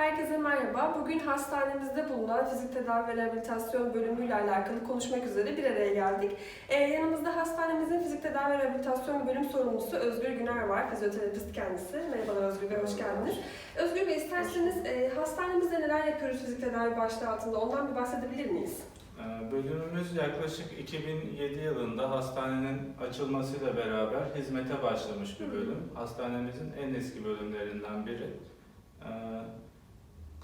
Herkese merhaba. Bugün hastanemizde bulunan fizik tedavi ve rehabilitasyon bölümüyle alakalı konuşmak üzere bir araya geldik. Ee, yanımızda hastanemizin fizik tedavi ve rehabilitasyon bölüm sorumlusu Özgür Güner var, fizyoterapist kendisi. Merhabalar Özgür Bey, hoş geldiniz. Özgür Bey, isterseniz e, hastanemizde neler yapıyoruz fizik tedavi başlığı altında, ondan bir bahsedebilir miyiz? Ee, Bölümümüz yaklaşık 2007 yılında hastanenin açılmasıyla beraber hizmete başlamış bir bölüm. Hastanemizin en eski bölümlerinden biri.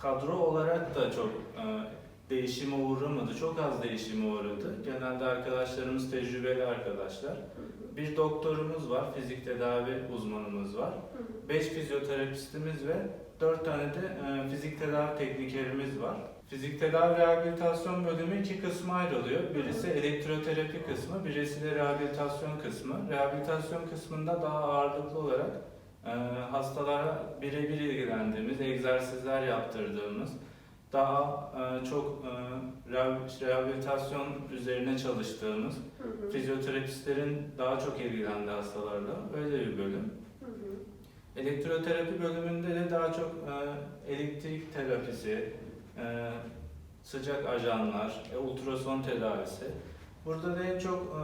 Kadro olarak da çok e, değişime uğramadı, çok az değişime uğradı. Genelde arkadaşlarımız tecrübeli arkadaşlar. Bir doktorumuz var, fizik tedavi uzmanımız var. 5 fizyoterapistimiz ve 4 tane de e, fizik tedavi teknikerimiz var. Fizik tedavi rehabilitasyon bölümü iki kısma ayrılıyor. Birisi elektroterapi kısmı, birisi de rehabilitasyon kısmı. Rehabilitasyon kısmında daha ağırlıklı olarak hastalara birebir ilgilendiğimiz, egzersizler yaptırdığımız, daha e, çok e, reha- rehabilitasyon üzerine çalıştığımız, Hı hı. fizyoterapistlerin daha çok ilgilendiği hastalarla öyle bir bölüm. Hı hı. Elektroterapi bölümünde de daha çok e, elektrik terapisi, sıcak ajanlar, ultrason tedavisi. Burada da en çok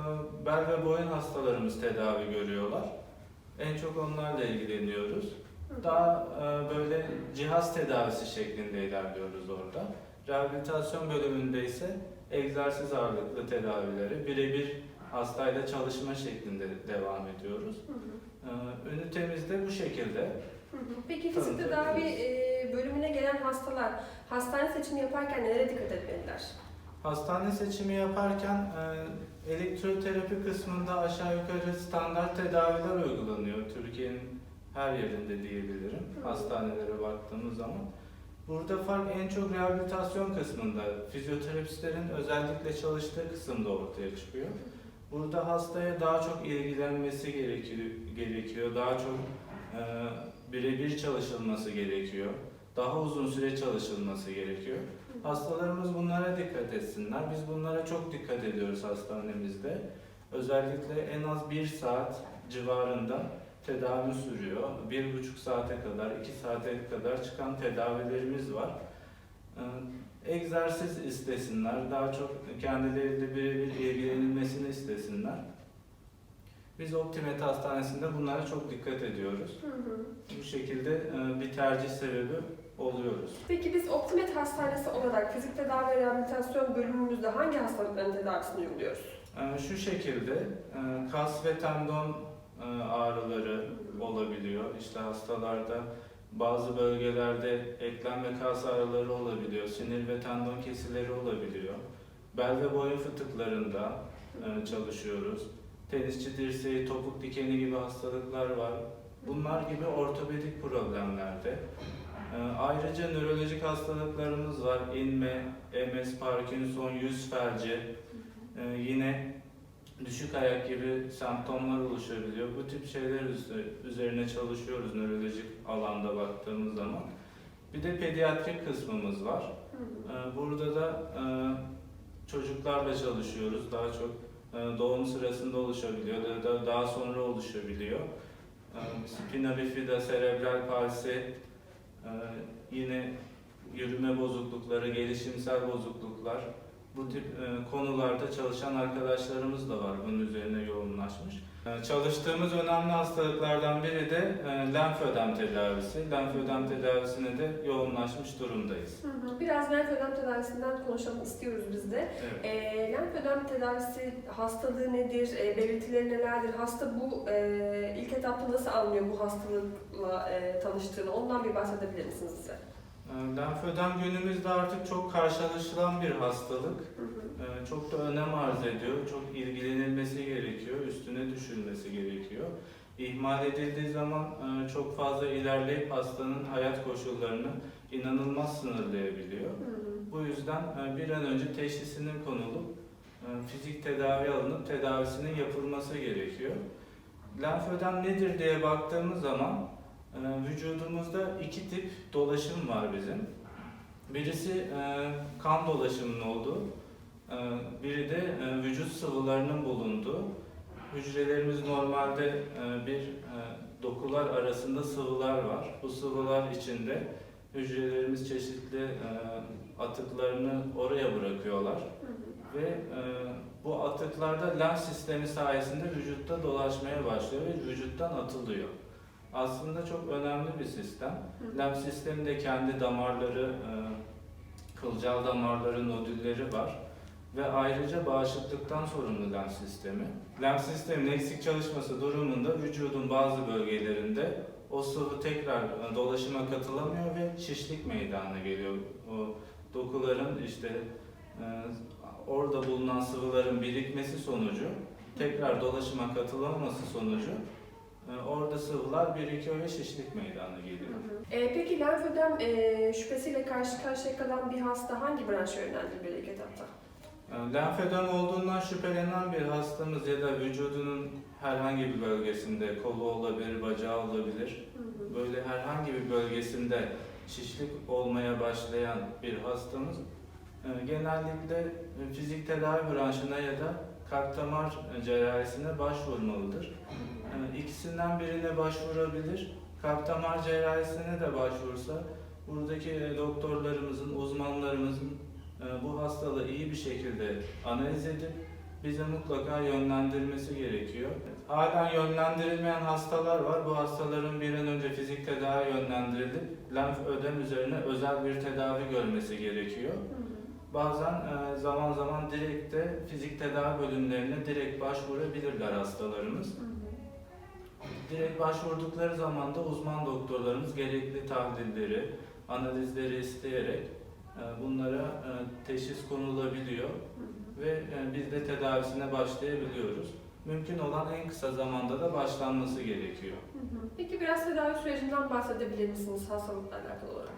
bel ve boyun hastalarımız tedavi görüyorlar. En çok onlarla ilgileniyoruz. Daha e, böyle cihaz tedavisi şeklinde ilerliyoruz orada. Rehabilitasyon bölümünde ise egzersiz ağırlıklı tedavileri birebir hastayla çalışma şeklinde devam ediyoruz. Hı hı. De bu şekilde. Hı hı. Peki fizik tedavi e, bölümüne gelen hastalar hastane seçimi yaparken nelere dikkat etmeliler? Hastane seçimi yaparken e, elektroterapi kısmında aşağı yukarı standart tedaviler uygulanıyor. Türkiye'nin her yerinde diyebilirim hastanelere baktığımız zaman. Burada fark en çok rehabilitasyon kısmında, fizyoterapistlerin özellikle çalıştığı kısımda ortaya çıkıyor. Burada hastaya daha çok ilgilenmesi gerekiyor, gerekiyor. daha çok e, birebir çalışılması gerekiyor, daha uzun süre çalışılması gerekiyor. Hastalarımız bunlara dikkat etsinler. Biz bunlara çok dikkat ediyoruz hastanemizde. Özellikle en az bir saat civarında tedavi sürüyor. Bir buçuk saate kadar, iki saate kadar çıkan tedavilerimiz var. Ee, Egzersiz istesinler, daha çok kendileriyle birebir ilgilenilmesini istesinler. Biz Optimet Hastanesi'nde bunlara çok dikkat ediyoruz. Hı hı. Bu şekilde e, bir tercih sebebi oluyoruz. Peki biz Optimet Hastanesi olarak fizik tedavi ve rehabilitasyon bölümümüzde hangi hastalıkların tedavisini uyguluyoruz? Ee, Şu şekilde e, kas ve tendon e, ağrıları olabiliyor. İşte hastalarda bazı bölgelerde eklem ve kas ağrıları olabiliyor. Sinir ve tendon kesileri olabiliyor. Bel ve boyun fıtıklarında e, çalışıyoruz. Tenisçi dirseği, topuk dikeni gibi hastalıklar var. Bunlar gibi ortopedik problemlerde. E, Ayrıca nörolojik hastalıklarımız var. İnme, MS, Parkinson, yüz felci, ee, yine düşük ayak gibi semptomlar oluşabiliyor. Bu tip şeyler üze- üzerine çalışıyoruz nörolojik alanda baktığımız zaman. Bir de pediatrik kısmımız var. Ee, burada da e, çocuklarla çalışıyoruz. Daha çok e, doğum sırasında oluşabiliyor ya da daha sonra oluşabiliyor. Ee, Spina bifida, serebral palsi, yine yürüme bozuklukları, gelişimsel bozukluklar, bu tip e, konularda çalışan arkadaşlarımız da var bunun üzerine yoğunlaşmış. E, çalıştığımız önemli hastalıklardan biri de e, lenfödem tedavisi. Lenfödem tedavisine de yoğunlaşmış durumdayız. Hı hı. Biraz lenfödem tedavisinden konuşalım istiyoruz biz de. Evet. E, lenfödem tedavisi hastalığı nedir, e, belirtileri nelerdir? Hasta bu e, ilk etapta nasıl anlıyor bu hastalıkla e, tanıştığını? Ondan bir bahsedebilir misiniz bize? E, Lenfödem günümüzde artık çok karşılaşılan bir hastalık. Hı hı. E, Çok da önem arz ediyor. Çok ilgilenilmesi gerekiyor. Üstüne düşülmesi gerekiyor. İhmal edildiği zaman e, çok fazla ilerleyip hastanın hayat koşullarını inanılmaz sınırlayabiliyor. Hı hı. Bu yüzden e, bir an önce teşhisinin konulup e, fizik tedavi alınıp tedavisinin yapılması gerekiyor. Lenfödem nedir diye baktığımız zaman vücudumuzda iki tip dolaşım var bizim. Birisi e, kan dolaşımının olduğu, e, biri de e, vücut sıvılarının bulunduğu. Hücrelerimiz normalde bir dokular arasında sıvılar var. Bu sıvılar içinde hücrelerimiz çeşitli atıklarını oraya bırakıyorlar. Ve bu atıklarda lenf sistemi sayesinde vücutta dolaşmaya başlıyor ve vücuttan atılıyor. Aslında çok önemli bir sistem. Lenf sistemi de kendi damarları, e, kılcal damarları, nodülleri var. Ve ayrıca bağışıklıktan sorumlu lenf sistemi. Lenf sistemin eksik çalışması durumunda vücudun bazı bölgelerinde o sıvı tekrar e, dolaşıma katılamıyor ve şişlik meydana geliyor. O dokuların işte e, orada bulunan sıvıların birikmesi sonucu tekrar dolaşıma katılamaması sonucu orada sıvılar birikiyor ve şişlik meydana geliyor. E, peki lenfödem e, şüphesiyle karşı karşıya kalan bir hasta hangi branşa yönlendirilir ilk etapta? E, Lenfödem olduğundan şüphelenen bir hastamız ya da vücudunun herhangi bir bölgesinde kolu olabilir, bacağı olabilir. Böyle herhangi bir bölgesinde şişlik olmaya başlayan bir hastamız e, genellikle fizik tedavi branşına ya da kalp damar cerrahisine başvurmalıdır. E, İkisinden birine başvurabilir. Kalp damar cerrahisine de başvursa buradaki e, doktorlarımızın, uzmanlarımızın e, bu hastalığı iyi bir şekilde analiz edip bize mutlaka yönlendirmesi gerekiyor. Halen yönlendirilmeyen hastalar var. Bu hastaların bir an önce fizik tedavi yönlendirilip lenf ödem üzerine özel bir tedavi görmesi gerekiyor. Bazen e, zaman zaman direkt de fizik tedavi bölümlerine direkt başvurabilirler hastalarımız. Direkt başvurdukları zaman da uzman doktorlarımız gerekli tahlilleri, analizleri isteyerek e, bunlara e, teşhis konulabiliyor ve e, biz de tedavisine başlayabiliyoruz. Mümkün olan en kısa zamanda da başlanması gerekiyor. Peki biraz tedavi sürecinden bahsedebilir misiniz hastalıkla alakalı olarak?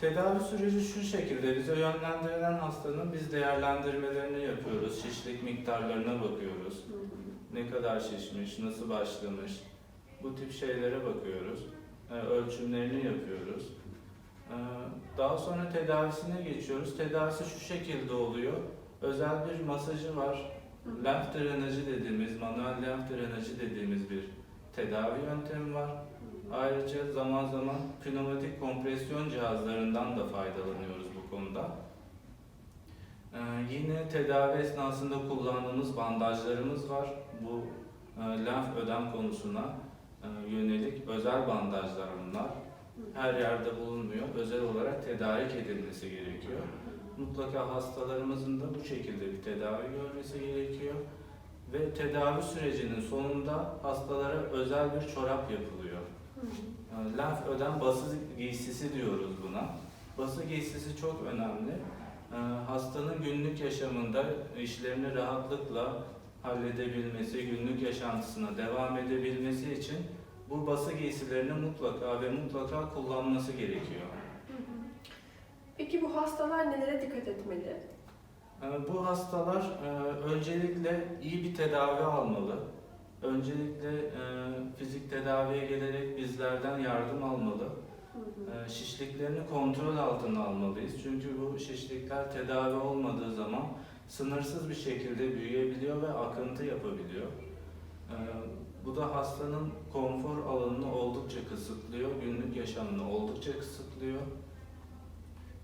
Tedavi süreci şu şekilde, bize yönlendirilen hastanın biz değerlendirmelerini yapıyoruz, şişlik miktarlarına bakıyoruz. Ne kadar şişmiş, nasıl başlamış, bu tip şeylere bakıyoruz. E, Ölçümlerini yapıyoruz. E, Daha sonra tedavisine geçiyoruz. Tedavisi şu şekilde oluyor. Özel bir masajı var. Lenf drenajı dediğimiz, manuel lenf drenajı dediğimiz bir tedavi yöntemi var. Ayrıca zaman zaman pneumatik kompresyon cihazlarından da faydalanıyoruz bu konuda. Ee, yine tedavi esnasında kullandığımız bandajlarımız var. Bu e, lenf ödem konusuna yönelik özel bandajlar bunlar. Her yerde bulunmuyor. Özel olarak tedarik edilmesi gerekiyor. Mutlaka hastalarımızın da bu şekilde bir tedavi görmesi gerekiyor. Ve tedavi sürecinin sonunda hastalara özel bir çorap yapılıyor. Yani lenf ödem bası giysisi diyoruz buna. Bası giysisi çok önemli. Ee, Hastanın günlük yaşamında işlerini rahatlıkla halledebilmesi, günlük yaşantısına devam edebilmesi için bu bası giysilerini mutlaka ve mutlaka kullanması gerekiyor. Peki bu hastalar nelere dikkat etmeli? Ee, Bu hastalar e, öncelikle iyi bir tedavi almalı. Öncelikle e, fizik tedaviye gelerek bizlerden yardım almalı. Ee, Şişliklerini kontrol altına almalıyız. Çünkü bu şişlikler tedavi olmadığı zaman sınırsız bir şekilde büyüyebiliyor ve akıntı yapabiliyor. Ee, Bu da hastanın konfor alanını oldukça kısıtlıyor, günlük yaşamını oldukça kısıtlıyor.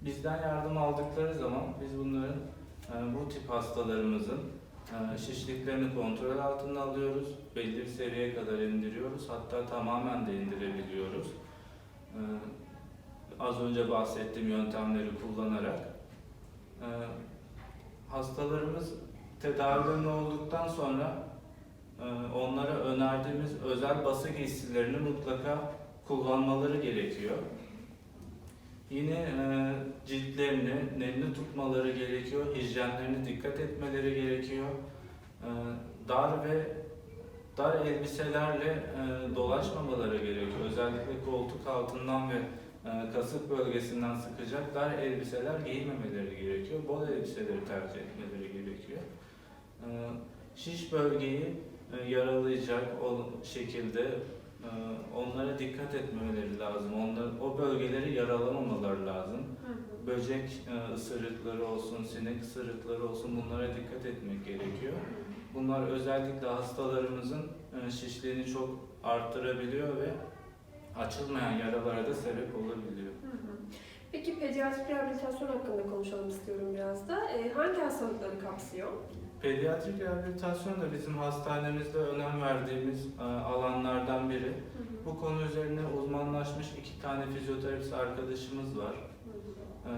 Bizden yardım aldıkları zaman biz bunların e, bu tip hastalarımızın e, şişliklerini kontrol altına alıyoruz. Belli bir seviyeye kadar indiriyoruz. Hatta tamamen de indirebiliyoruz. Ee, az önce bahsettiğim yöntemleri kullanarak hastalarımız tedavilerini olduktan sonra e, onlara önerdiğimiz özel bası giysilerini mutlaka kullanmaları gerekiyor. Yine e, ciltlerini nemli tutmaları gerekiyor, hijyenlerine dikkat etmeleri gerekiyor. Ee, dar ve dar elbiselerle e, dolaşmamaları gerekiyor. Özellikle koltuk altından ve e, kasık bölgesinden sıkacak dar elbiseler giymemeleri gerekiyor. Bol elbiseleri tercih etmeleri gerekiyor. E, şiş bölgeyi e, yaralayacak şekilde e, onlara dikkat etmemeleri lazım. Onlar, o bölgeleri yaralamamaları lazım. Böcek e, ısırıkları olsun, sinek ısırıkları olsun bunlara dikkat etmek gerekiyor. Bunlar özellikle hastalarımızın şişliğini çok arttırabiliyor ve açılmayan yaralara da sebep olabiliyor. Hı hı. Peki pediatrik rehabilitasyon hakkında konuşalım istiyorum biraz da. Ee, hangi hastalıkları kapsıyor? Pediatrik rehabilitasyon da bizim hastanemizde önem verdiğimiz e, alanlardan biri. Bu konu üzerine uzmanlaşmış iki tane fizyoterapist arkadaşımız var. E,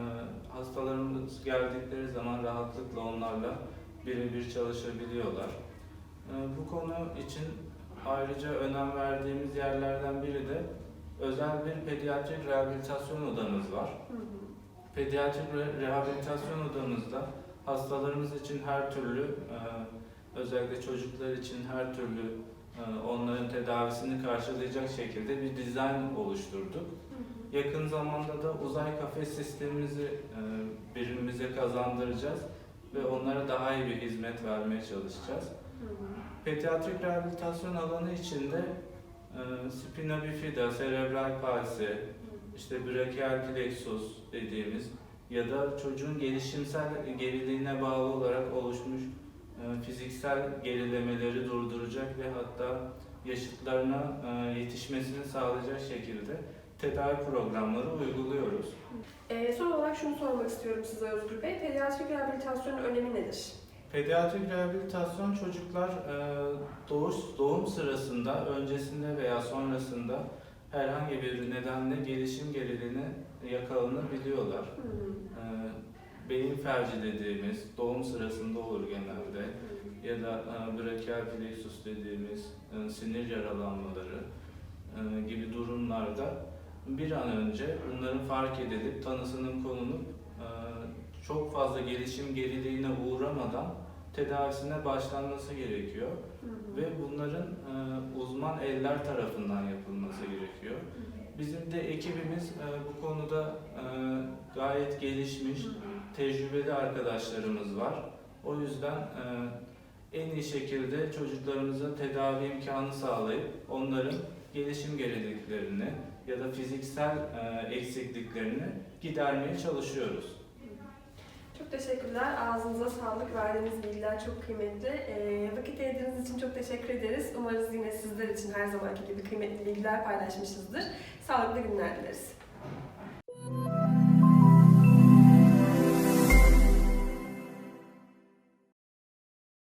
hastalarımız geldikleri zaman rahatlıkla onlarla birebir çalışabiliyorlar. E, bu konu için ayrıca önem verdiğimiz yerlerden biri de özel bir pediatrik rehabilitasyon odamız var. Hı hı. Pediatrik re- rehabilitasyon odamızda hastalarımız için her türlü, e, özellikle çocuklar için her türlü e, onların tedavisini karşılayacak şekilde bir dizayn oluşturduk. Hı hı. Yakın zamanda da uzay kafes sistemimizi e, birimimize kazandıracağız ve onlara daha iyi bir hizmet vermeye çalışacağız. Hı hı. Pediatrik rehabilitasyon alanı içinde e, spina bifida, serebral palsi, işte brachial plexus dediğimiz ya da çocuğun gelişimsel geriliğine bağlı olarak oluşmuş e, fiziksel gerilemeleri durduracak ve hatta yaşıtlarına e, yetişmesini sağlayacak şekilde tedavi programları uyguluyoruz. Ee, son olarak şunu sormak istiyorum size Özgür Bey. Pediatrik rehabilitasyonun önemi nedir? Pediatrik rehabilitasyon çocuklar e, doğuş doğum sırasında, öncesinde veya sonrasında herhangi bir nedenle gelişim geriliğine yakalanabiliyorlar. E, beyin felci dediğimiz doğum sırasında olur genelde. Ya da e, brachial plexus dediğimiz sinir yaralanmaları gibi durumlarda bir an önce bunların fark edilip tanısının konulup e, çok fazla gelişim geriliğine uğramadan tedavisine başlanması gerekiyor Hı hı. ve bunların e, uzman eller tarafından yapılması gerekiyor. Bizim de ekibimiz e, bu konuda e, gayet gelişmiş, Hı hı. tecrübeli arkadaşlarımız var. O yüzden e, en iyi şekilde çocuklarımıza tedavi imkanı sağlayıp onların gelişim geriliklerini ya da fiziksel e, eksikliklerini gidermeye çalışıyoruz. Teşekkürler. Ağzınıza sağlık. Verdiğiniz bilgiler çok kıymetli. Ee, vakit ayırdığınız için çok teşekkür ederiz. Umarız yine sizler için her zamanki gibi kıymetli bilgiler paylaşmışızdır. Sağlıklı günler dileriz.